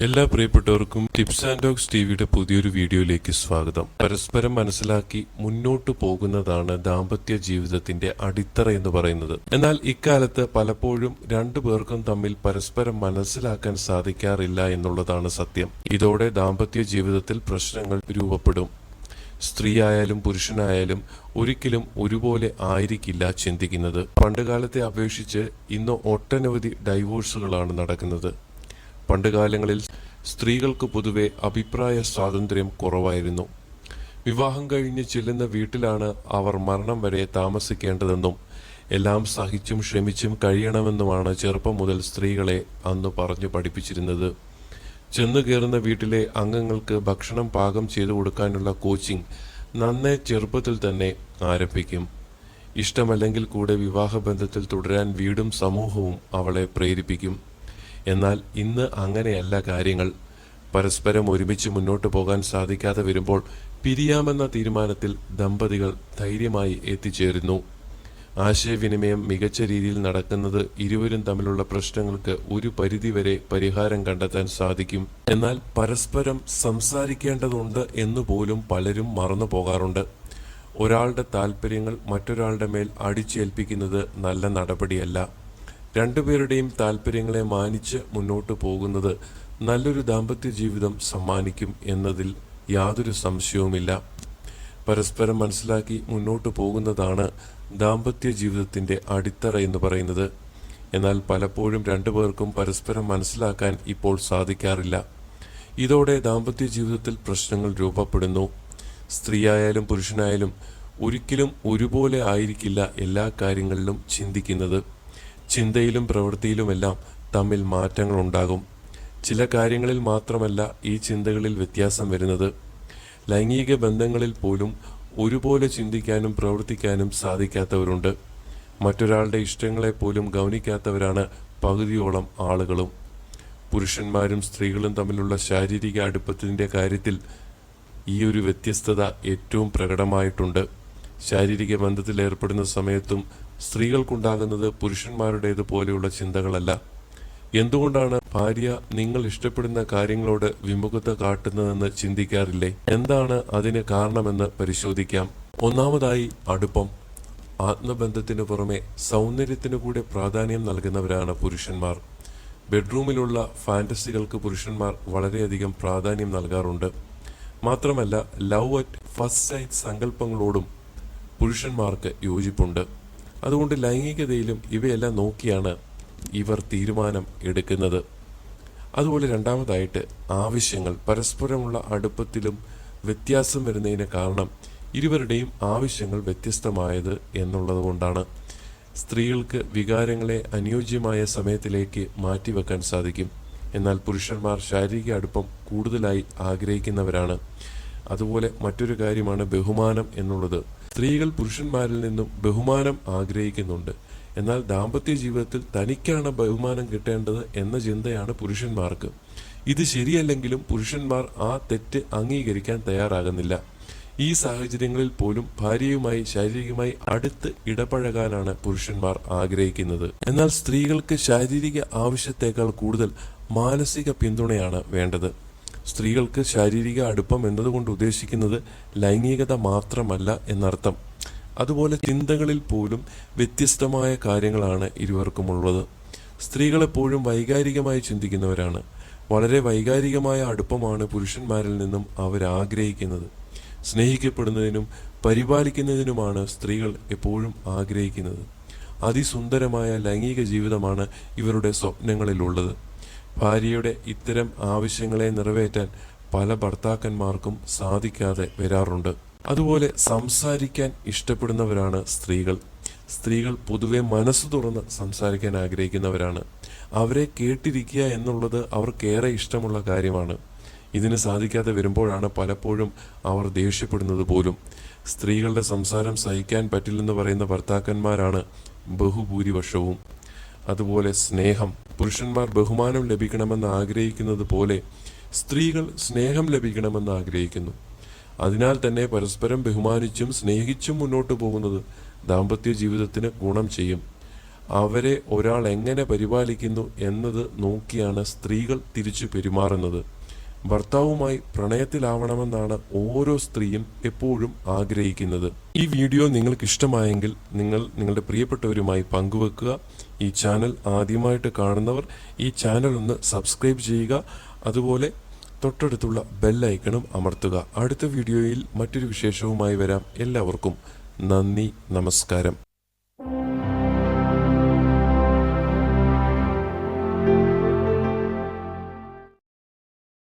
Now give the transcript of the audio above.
എല്ലാ പ്രിയപ്പെട്ടവർക്കും tips and dogs T വിയുടെ പുതിയൊരു വീഡിയോയിലേക്ക് സ്വാഗതം. പരസ്പരം മനസ്സിലാക്കി മുന്നോട്ടു പോകുന്നതാണ് ദാമ്പത്യ ജീവിതത്തിന്റെ അടിത്തറ എന്ന് പറയുന്നത്. എന്നാൽ ഇക്കാലത്ത് പലപ്പോഴും രണ്ടു പേർക്കും തമ്മിൽ പരസ്പരം മനസ്സിലാക്കാൻ സാധിക്കാറില്ല എന്നുള്ളതാണ് സത്യം. ഇതോടെ ദാമ്പത്യ ജീവിതത്തിൽ പ്രശ്നങ്ങൾ രൂപപ്പെടും. സ്ത്രീയായാലും പുരുഷനായാലും ഒരിക്കലും ഒരുപോലെ ആയിരിക്കില്ല ചിന്തിക്കുന്നത്. പണ്ടുകാലത്തെ അപേക്ഷിച്ച് ഇന്ന് ഒട്ടനവധി ഡൈവോഴ്സുകളാണ് നടക്കുന്നത്. പണ്ടുകാലങ്ങളിൽ സ്ത്രീകൾക്ക് പൊതുവെ അഭിപ്രായ സ്വാതന്ത്ര്യം കുറവായിരുന്നു. വിവാഹം കഴിഞ്ഞ് ചെല്ലുന്ന വീട്ടിലാണ് അവർ മരണം വരെ താമസിക്കേണ്ടതെന്നും എല്ലാം സഹിച്ചും ക്ഷമിച്ചും കഴിയണമെന്നുമാണ് ചെറുപ്പം മുതൽ സ്ത്രീകളെ അന്ന് പറഞ്ഞു പഠിപ്പിച്ചിരുന്നത്. ചെന്നു കയറുന്ന വീട്ടിലെ അംഗങ്ങൾക്ക് ഭക്ഷണം പാകം ചെയ്തു കൊടുക്കാനുള്ള കോച്ചിങ് നന്നേ ചെറുപ്പത്തിൽ തന്നെ ആരംഭിക്കും. ഇഷ്ടമല്ലെങ്കിൽ കൂടെ വിവാഹബന്ധത്തിൽ തുടരാൻ വീടും സമൂഹവും അവളെ പ്രേരിപ്പിക്കും. എന്നാൽ ഇന്ന് അങ്ങനെയല്ല കാര്യങ്ങൾ. പരസ്പരം ഒരുമിച്ച് മുന്നോട്ട് പോകാൻ സാധിക്കാതെ വരുമ്പോൾ പിരിയാമെന്ന തീരുമാനത്തിൽ ദമ്പതികൾ ധൈര്യമായി എത്തിച്ചേരുന്നു. ആശയവിനിമയം മികച്ച രീതിയിൽ നടക്കുന്നത് ഇരുവരും തമ്മിലുള്ള പ്രശ്നങ്ങൾക്ക് ഒരു പരിധിവരെ പരിഹാരം കണ്ടെത്താൻ സാധിക്കും. എന്നാൽ പരസ്പരം സംസാരിക്കേണ്ടതുണ്ട് എന്ന് പോലും പലരും മറന്നു പോകാറുണ്ട്. ഒരാളുടെ താല്പര്യങ്ങൾ മറ്റൊരാളുടെ മേൽ അടിച്ചേൽപ്പിക്കുന്നത് നല്ല നടപടിയല്ല. രണ്ടുപേരുടെയും താല്പര്യങ്ങളെ മാനിച്ച് മുന്നോട്ട് പോകുന്നത് നല്ലൊരു ദാമ്പത്യ ജീവിതം സമ്മാനിക്കും എന്നതിൽ യാതൊരു സംശയവുമില്ല. പരസ്പരം മനസ്സിലാക്കി മുന്നോട്ട് പോകുന്നതാണ് ദാമ്പത്യ ജീവിതത്തിന്റെ അടിത്തറ എന്ന് പറയുന്നത്. എന്നാൽ പലപ്പോഴും രണ്ടുപേർക്കും പരസ്പരം മനസ്സിലാക്കാൻ ഇപ്പോൾ സാധിക്കാറില്ല. ഇതോടെ ദാമ്പത്യ ജീവിതത്തിൽ പ്രശ്നങ്ങൾ രൂപപ്പെടുന്നു. സ്ത്രീയായാലും പുരുഷനായാലും ഒരിക്കലും ഒരുപോലെ ആയിരിക്കില്ല എല്ലാ കാര്യങ്ങളിലും ചിന്തിക്കുന്നത്. ചിന്തയിലും പ്രവൃത്തിയിലുമെല്ലാം തമ്മിൽ മാറ്റങ്ങൾ ഉണ്ടാകും ചില കാര്യങ്ങളിൽ മാത്രമല്ല ഈ ചിന്തകളിൽ വ്യത്യാസം വരുന്നത്. ലൈംഗിക ബന്ധങ്ങളിൽ പോലും ഒരുപോലെ ചിന്തിക്കാനും പ്രവർത്തിക്കാനും സാധിക്കാത്തവരുണ്ട്. മറ്റൊരാളുടെ ഇഷ്ടങ്ങളെ പോലും ഗൗനിക്കാത്തവരാണ് പകുതിയോളം ആളുകളും. പുരുഷന്മാരും സ്ത്രീകളും തമ്മിലുള്ള ശാരീരിക അടുപ്പത്തിന്റെ കാര്യത്തിൽ ഈ ഒരു വ്യത്യസ്തത ഏറ്റവും പ്രകടമായിട്ടുണ്ട്. ശാരീരിക ബന്ധത്തിൽ ഏർപ്പെടുന്ന സമയത്തും സ്ത്രീകൾക്കുണ്ടാകുന്നത് പുരുഷന്മാരുടേത് പോലെയുള്ള ചിന്തകളല്ല. എന്തുകൊണ്ടാണ് ഭാര്യ നിങ്ങൾ ഇഷ്ടപ്പെടുന്ന കാര്യങ്ങളോട് വിമുഖത കാട്ടുന്നതെന്ന് ചിന്തിക്കാറില്ലേ? എന്താണ് അതിന് കാരണമെന്ന് പരിശോധിക്കാം. ഒന്നാമതായി അടുപ്പം. ആത്മബന്ധത്തിനു പുറമെ സൗന്ദര്യത്തിനു കൂടെ പ്രാധാന്യം നൽകുന്നവരാണ് പുരുഷന്മാർ. ബെഡ്റൂമിലുള്ള ഫാന്റസികൾക്ക് പുരുഷന്മാർ വളരെയധികം പ്രാധാന്യം നൽകാറുണ്ട്. മാത്രമല്ല ലവ് അറ്റ് ഫസ്റ്റ് സൈറ്റ് സങ്കല്പങ്ങളോടും പുരുഷന്മാർക്ക് യോജിപ്പുണ്ട്. അതുകൊണ്ട് ലൈംഗികതയിലും ഇവയെല്ലാം നോക്കിയാണ് ഇവർ തീരുമാനം എടുക്കുന്നത്. അതുപോലെ രണ്ടാമതായിട്ട് ആവശ്യങ്ങൾ. പരസ്പരമുള്ള അടുപ്പത്തിലും വ്യത്യാസം വരുന്നതിന് കാരണം ഇരുവരുടെയും ആവശ്യങ്ങൾ വ്യത്യസ്തമായത് എന്നുള്ളത് കൊണ്ടാണ്. സ്ത്രീകൾക്ക് വികാരങ്ങളെ അനുയോജ്യമായ സമയത്തിലേക്ക് മാറ്റിവെക്കാൻ സാധിക്കും. എന്നാൽ പുരുഷന്മാർ ശാരീരിക അടുപ്പം കൂടുതലായി ആഗ്രഹിക്കുന്നവരാണ്. അതുപോലെ മറ്റൊരു കാര്യമാണ് ബഹുമാനം എന്നുള്ളത്. സ്ത്രീകൾ പുരുഷന്മാരിൽ നിന്നും ബഹുമാനം ആഗ്രഹിക്കുന്നുണ്ട്. എന്നാൽ ദാമ്പത്യ ജീവിതത്തിൽ തനിക്കാണ് ബഹുമാനം കിട്ടേണ്ടത് എന്ന ചിന്തയാണ് പുരുഷന്മാർക്ക്. ഇത് ശരിയല്ലെങ്കിലും പുരുഷന്മാർ ആ തെറ്റ് അംഗീകരിക്കാൻ തയ്യാറാകുന്നില്ല. ഈ സാഹചര്യങ്ങളിൽ പോലും ഭാര്യയുമായി ശാരീരികമായി അടുത്ത് ഇടപഴകാനാണ് പുരുഷന്മാർ ആഗ്രഹിക്കുന്നത്. എന്നാൽ സ്ത്രീകൾക്ക് ശാരീരിക ആവശ്യത്തേക്കാൾ കൂടുതൽ മാനസിക പിന്തുണയാണ് വേണ്ടത്. സ്ത്രീകൾക്ക് ശാരീരിക അടുപ്പം എന്നതുകൊണ്ട് ഉദ്ദേശിക്കുന്നത് ലൈംഗികത മാത്രമല്ല എന്നർത്ഥം. അതുപോലെ ചിന്തകളിൽ പോലും വ്യത്യസ്തമായ കാര്യങ്ങളാണ് ഇരുവർക്കുമുള്ളത് സ്ത്രീകളെപ്പോഴും വൈകാരികമായി ചിന്തിക്കുന്നവരാണ്. വളരെ വൈകാരികമായ അടുപ്പമാണ് പുരുഷന്മാരിൽ നിന്നും അവർ ആഗ്രഹിക്കുന്നത് സ്നേഹിക്കപ്പെടുന്നതിനും പരിപാലിക്കുന്നതിനുമാണ് സ്ത്രീകൾ എപ്പോഴും ആഗ്രഹിക്കുന്നത്. അതിസുന്ദരമായ ലൈംഗിക ജീവിതമാണ് ഇവരുടെ സ്വപ്നങ്ങളിലുള്ളത്. ഭാര്യയുടെ ഇത്തരം ആവശ്യങ്ങളെ നിറവേറ്റാൻ പല ഭർത്താക്കന്മാർക്കും സാധിക്കാതെ വരാറുണ്ട്. അതുപോലെ സംസാരിക്കാൻ ഇഷ്ടപ്പെടുന്നവരാണ് സ്ത്രീകൾ. സ്ത്രീകൾ പൊതുവെ മനസ്സ് തുറന്ന് സംസാരിക്കാൻ ആഗ്രഹിക്കുന്നവരാണ്. അവരെ കേട്ടിരിക്കുക എന്നുള്ളത് അവർക്കേറെ ഇഷ്ടമുള്ള കാര്യമാണ്. ഇതിന് സാധിക്കാതെ വരുമ്പോഴാണ് പലപ്പോഴും അവർ ദേഷ്യപ്പെടുന്നത് പോലും. സ്ത്രീകളുടെ സംസാരം സഹിക്കാൻ പറ്റില്ലെന്ന് പറയുന്ന ഭർത്താക്കന്മാരാണ് ബഹുഭൂരിപക്ഷവും. അതുപോലെ സ്നേഹം. പുരുഷന്മാർ ബഹുമാനം ലഭിക്കണമെന്ന് ആഗ്രഹിക്കുന്നത് പോലെ സ്ത്രീകൾ സ്നേഹം ലഭിക്കണമെന്ന് ആഗ്രഹിക്കുന്നു. അതിനാൽ തന്നെ പരസ്പരം ബഹുമാനിച്ചും സ്നേഹിച്ചും മുന്നോട്ട് പോകുന്നത് ദാമ്പത്യ ജീവിതത്തിന് ഗുണം ചെയ്യും. അവരെ ഒരാൾ എങ്ങനെ പരിപാലിക്കുന്നു എന്നത് നോക്കിയാണ് സ്ത്രീകൾ തിരിച്ചു പെരുമാറുന്നത്. ഭർത്താവുമായി പ്രണയത്തിലാവണമെന്നാണ് ഓരോ സ്ത്രീയും എപ്പോഴും ആഗ്രഹിക്കുന്നത്. ഈ വീഡിയോ നിങ്ങൾക്ക് ഇഷ്ടമായെങ്കിൽ നിങ്ങൾ നിങ്ങളുടെ പ്രിയപ്പെട്ടവരുമായി പങ്കുവെക്കുക. ഈ ചാനൽ ആദ്യമായിട്ട് കാണുന്നവർ ഈ ചാനൽ ഒന്ന് സബ്സ്ക്രൈബ് ചെയ്യുക. അതുപോലെ തൊട്ടടുത്തുള്ള ബെല്ലൈക്കണും അമർത്തുക. അടുത്ത വീഡിയോയിൽ മറ്റൊരു വിശേഷവുമായി വരാം. എല്ലാവർക്കും നന്ദി നമസ്കാരം.